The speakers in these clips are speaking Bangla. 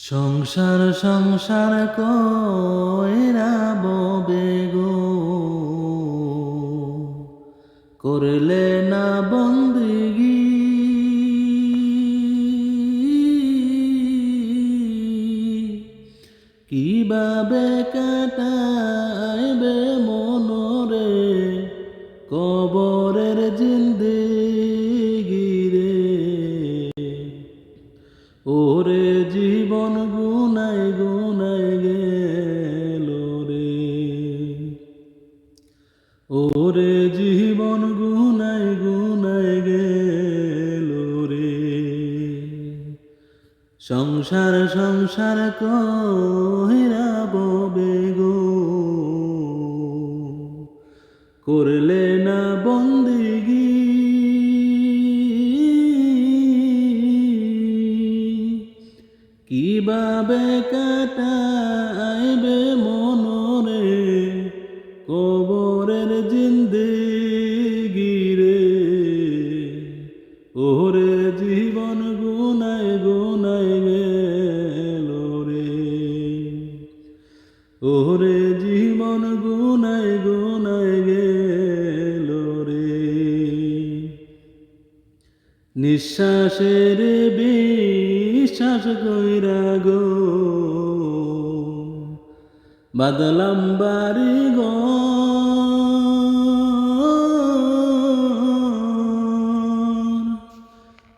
সংসার সংসার কইরা ববে গো করলে না বন্দিগি। কীভাবে কাটাইবে মনরে? কবরের জিন্দিগি গুনাই গেল রে। ওরে জীবন গুনাই গুনাই গেল রে। সংসার সংসার কহিরা ববে গো? করলে কীভাবে কাটাইবে মনরে কবরের জিন্দিগি রে ওরে জীবন গুনাই গুনাই গেল রে ওরে জীবন গুনাই গুনাই গেল রে নিঃশ্বাসের বিশ্বাস কইরা গো। বাদলাম বাড়ি গো।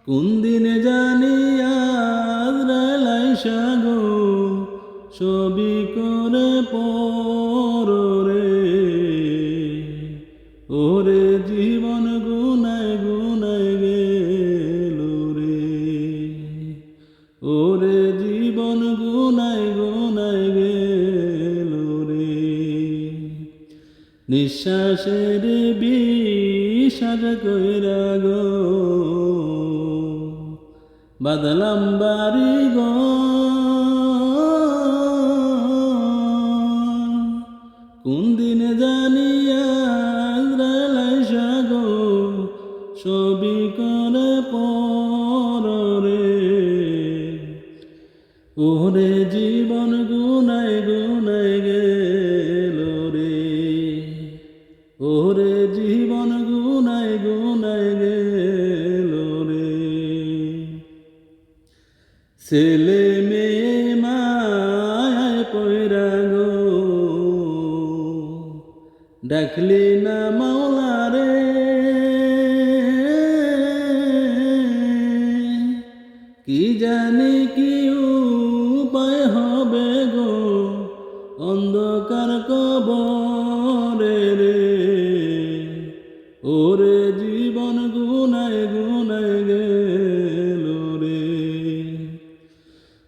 কোন দিনে জানি আজরাইলাইসা গো ছবি করে পর ওরে জীবন গুনাই গুনাই গেল রে। নিঃশ্বাসের বিষাদ কইরা গো। বাদলাম বাড়ি গো। কোন দিনে জানিয়া গো ছবি ওরে জীবন গুনাই গুনাই গেল রে। ওরে জীবন গুনাই গুনাই গেল রে। ছেলে মেয়ে মায় পয়রা গো। ডাকলি না মাওলা অন্ধকার কবরে রে। ওরে জীবন গুনাই গুনাই গেল রে।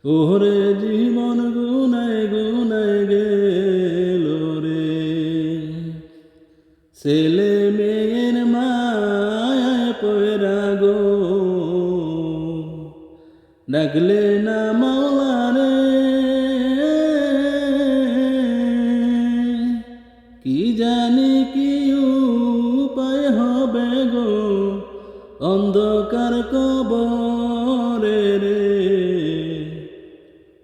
ওরে জীবন গুনাই গুনাই গেল রে। ছেলে মেয়ের মায় পয়রা গো। ডাকলে না মাওলা জানি কি উপায় হবে গো অন্ধকার কবরে রে।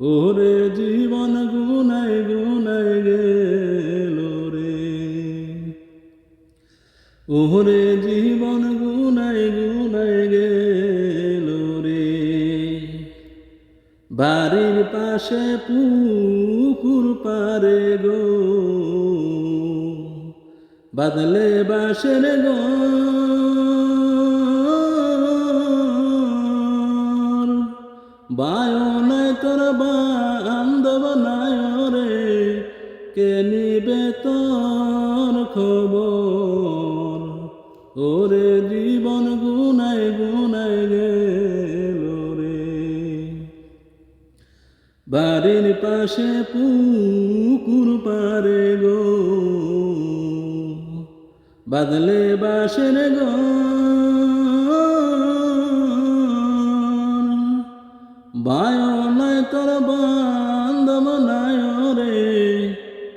ওরে জীবন গুনাই গুনাই গেল রে। ওরে জীবন গুনাই গুনাই গেল রে। বাড়ির পাশে পুকুর পারে গো। বাদলে বাসের গো। বায়নায় তোর বান্ধব নাই রে কে নিবে তোর খবর? ওরে জীবন গুনাই গুনাই গেল রে। বাড়ির পাশে পুকুর পারে গো। বাদলে বাসের গো বায়নায় তোর বান্ধব নায় রে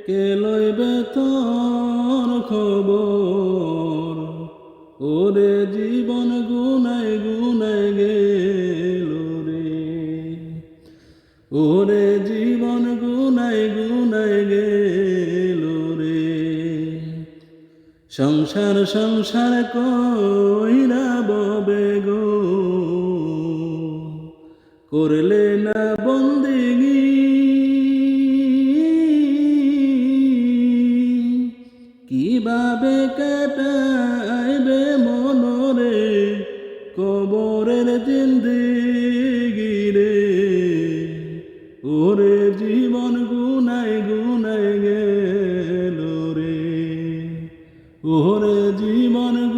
কে লইবে তোর খবর? ওরে জীবন সংসার সংসার কইরা ববে গো? করলে না বন্দিগি? কীভাবে কাটাইবে মনরে? কবরের জিন্দিগি গুনাই গেল রে ওরে জীবন